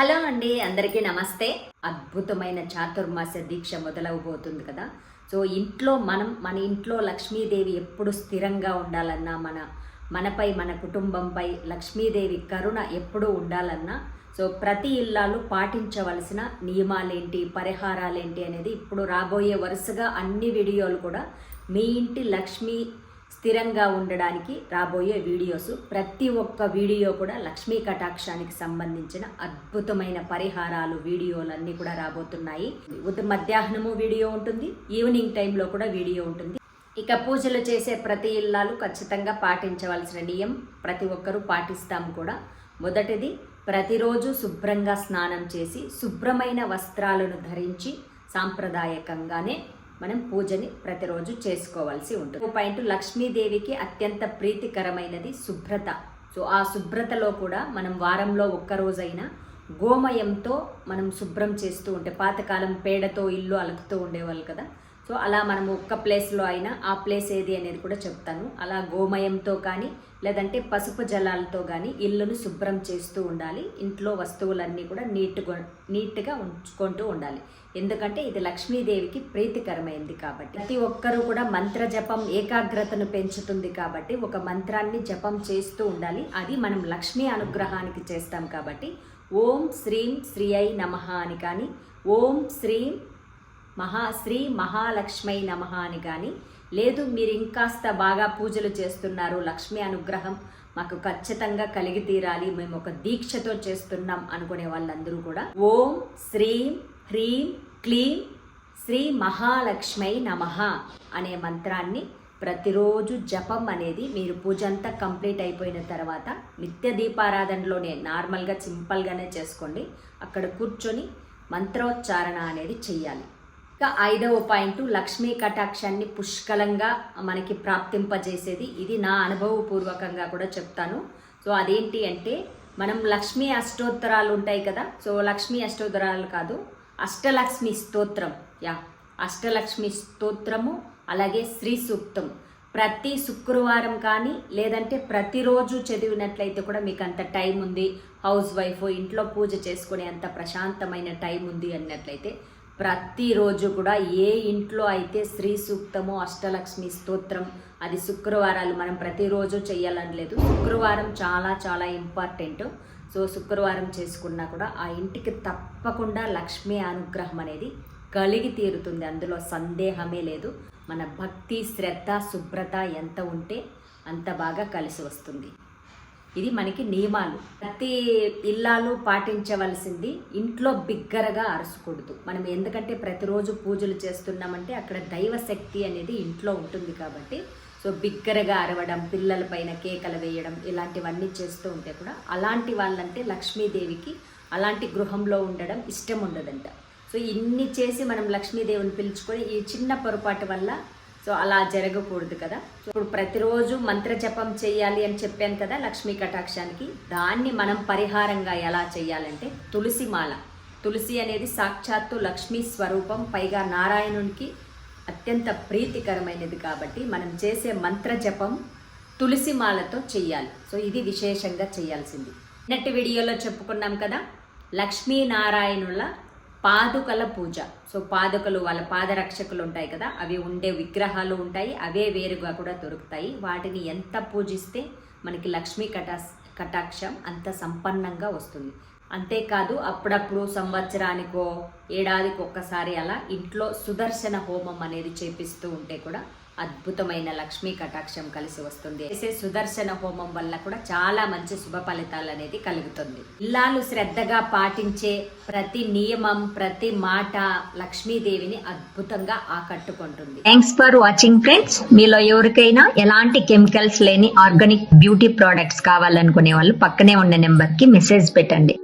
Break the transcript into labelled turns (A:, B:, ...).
A: Hello అండి అందరికీ నమస్తే. అద్భుతమైన చాతుర్మాస దీక్ష మొదలవబోతుంది కదా. సో ఇంట్లో మనం మన ఇంట్లో లక్ష్మీదేవి ఎప్పుడు స్థిరంగా ఉండాలన్నా మన మనపై మన కుటుంబంపై లక్ష్మీదేవి కరుణ ఎప్పుడూ ఉండాలన్నా సో ప్రతి ఇల్లాలు పాటించవలసిన నియమాలేంటి పరిహారాలేంటి అనేది ఇప్పుడు రాబోయే వరుసగా అన్ని వీడియోలు కూడా మీ ఇంటి లక్ష్మీ స్థిరంగా ఉండడానికి రాబోయే వీడియోస్. ప్రతి ఒక్క వీడియో కూడా లక్ష్మీ కటాక్షానికి సంబంధించిన అద్భుతమైన పరిహారాలు వీడియోలు అన్నీ కూడా రాబోతున్నాయి. ఉదయం మధ్యాహ్నము వీడియో ఉంటుంది ఈవినింగ్ టైంలో కూడా వీడియో ఉంటుంది. ఇక పూజలు చేసే ప్రతి ఇల్లాలు ఖచ్చితంగా పాటించవలసిన నియం ప్రతి ఒక్కరూ పాటిస్తాం కూడా. మొదటిది ప్రతిరోజు శుభ్రంగా స్నానం చేసి శుభ్రమైన వస్త్రాలను ధరించి సాంప్రదాయకంగానే మనం పూజని ప్రతిరోజు చేసుకోవాల్సి ఉంటుంది. ఒక పాయింట్ లక్ష్మీదేవికి అత్యంత ప్రీతికరమైనది శుభ్రత. సో ఆ శుభ్రతలో కూడా మనం వారంలో ఒక్కరోజైనా గోమయంతో మనం శుభ్రం చేస్తూ ఉంటే పాతకాలం పేడతో ఇల్లు అలుకుతూ ఉండేవాళ్ళు కదా సో అలా మనం ఒక్క ప్లేస్లో అయినా ఆ ప్లేస్ ఏది అనేది కూడా చెప్తాను. అలా గోమయంతో కానీ లేదంటే పసుపు జలాలతో కానీ ఇల్లును శుభ్రం చేస్తూ ఉండాలి. ఇంట్లో వస్తువులన్నీ కూడా నీట్గా నీట్గా ఉంచుకుంటూ ఉండాలి. ఎందుకంటే ఇది లక్ష్మీదేవికి ప్రీతికరమైంది కాబట్టి. ప్రతి ఒక్కరూ కూడా మంత్ర జపం ఏకాగ్రతను పెంచుతుంది కాబట్టి ఒక మంత్రాన్ని జపం చేస్తూ ఉండాలి. అది మనం లక్ష్మీ అనుగ్రహానికి చేస్తాం కాబట్టి. ఓం శ్రీం శ్రీ అయి నమ అని కానీ ఓం శ్రీం మహాశ్రీ మహాలక్ష్మై నమ అని కానీ లేదు మీరు ఇంకాస్త బాగా పూజలు చేస్తున్నారు లక్ష్మీ అనుగ్రహం మాకు ఖచ్చితంగా కలిగి తీరాలి మేము ఒక దీక్షతో చేస్తున్నాం అనుకునే వాళ్ళందరూ కూడా. ఓం శ్రీం హ్రీం క్లీం శ్రీ మహాలక్ష్మై నమ అనే మంత్రాన్ని ప్రతిరోజు జపం అనేది మీరు పూజ అంతా కంప్లీట్ అయిపోయిన తర్వాత నిత్య దీపారాధనలోనే నార్మల్గా సింపుల్గానే చేసుకోండి. అక్కడ కూర్చొని మంత్రోచ్చారణ అనేది చెయ్యాలి. ఇక ఐదవ పాయింట్ లక్ష్మీ కటాక్షాన్ని పుష్కలంగా మనకి ప్రాప్తింపజేసేది. ఇది నా అనుభవపూర్వకంగా కూడా చెప్తాను. సో అదేంటి అంటే మనం లక్ష్మీ అష్టోత్తరాలు ఉంటాయి కదా. సో లక్ష్మీ అష్టోత్తరాలు కాదు అష్టలక్ష్మి స్తోత్రం. యా అష్టలక్ష్మి స్తోత్రము అలాగే శ్రీ సూక్తం. ప్రతి శుక్రవారం కానీ లేదంటే ప్రతిరోజు చదివినట్లయితే కూడా మీకు అంత టైం ఉంది. హౌస్ వైఫ్ ఇంట్లో పూజ చేసుకునే అంత ప్రశాంతమైన టైం ఉంది అన్నట్లయితే ప్రతిరోజు కూడా ఏ ఇంట్లో అయితే శ్రీ సూక్తము అష్టలక్ష్మి స్తోత్రం అది శుక్రవారాలు మనం ప్రతిరోజు చేయాలని లేదు. శుక్రవారం చాలా చాలా ఇంపార్టెంట్. సో శుక్రవారం చేసుకున్నా కూడా ఆ ఇంటికి తప్పకుండా లక్ష్మీ అనుగ్రహం అనేది కలిగి తీరుతుంది. అందులో సందేహమే లేదు. మన భక్తి శ్రద్ధ శుభ్రత ఎంత ఉంటే అంత బాగా కలిసి వస్తుంది. ఇది మనకి నియమాలు. ప్రతి ఇల్లాలు పాటించవలసింది ఇంట్లో బిగ్గరగా అరసకూడదు. మనం ఎందుకంటే ప్రతిరోజు పూజలు చేస్తున్నామంటే అక్కడ దైవ శక్తి అనేది ఇంట్లో ఉంటుంది కాబట్టి సో బిగ్గరగా అరవడం పిల్లల పైన కేకలు వేయడం ఇలాంటివన్నీ చేస్తూ ఉంటే కూడా అలాంటి వాళ్ళంటే లక్ష్మీదేవికి అలాంటి గృహంలో ఉండడం ఇష్టం ఉండదంట. సో ఇన్ని చేసి మనం లక్ష్మీదేవిని పిలుచుకొని ఈ చిన్న పొరపాటు వల్ల సో అలా జరగకూడదు కదా. సో ఇప్పుడు ప్రతిరోజు మంత్ర జపం చేయాలి అని చెప్పాను కదా లక్ష్మీ కటాక్షానికి. దాన్ని మనం పరిహారంగా ఎలా చేయాలంటే తులసి మాల తులసి అనేది సాక్షాత్తు లక్ష్మీ స్వరూపం పైగా నారాయణునికి అత్యంత ప్రీతికరమైనది కాబట్టి మనం చేసే మంత్ర జపం తులసి మాలతో చెయ్యాలి సో ఇది విశేషంగా చేయాల్సింది. నెట్ వీడియోలో చెప్పుకున్నాం కదా లక్ష్మీనారాయణుల పాదుకల పూజ. సో పాదుకలు వాళ్ళ పాదరక్షకులు ఉంటాయి కదా అవి ఉండే విగ్రహాలు ఉంటాయి అవే వేరుగా కూడా దొరుకుతాయి. వాటిని ఎంత పూజిస్తే మనకి లక్ష్మీ కటాస్ కటాక్షం అంత సంపన్నంగా వస్తుంది. అంతేకాదు అప్పుడప్పుడు సంవత్సరానికో ఏడాదికి ఒక్కసారి అలా ఇంట్లో సుదర్శన హోమం అనేది చేపిస్తూ ఉంటే కూడా అద్భుతమైన లక్ష్మీ కటాక్షం కలిసి వస్తుంది. చేసే సుదర్శన హోమం వల్ల కూడా చాలా మంచి శుభ ఫలితాలు అనేది కలుగుతుంది. ఇల్లాలు శ్రద్ధగా పాటించే ప్రతి నియమం ప్రతి మాట లక్ష్మీదేవిని అద్భుతంగా ఆకట్టుకుంటుంది.
B: థ్యాంక్స్ ఫర్ వాచింగ్ ఫ్రెండ్స్ మీలో ఎవరికైనా ఎలాంటి కెమికల్స్ లేని ఆర్గానిక్ బ్యూటీ ప్రోడక్ట్స్ కావాలనుకునే వాళ్ళు పక్కనే ఉన్న నెంబర్కి మెసేజ్ పెట్టండి.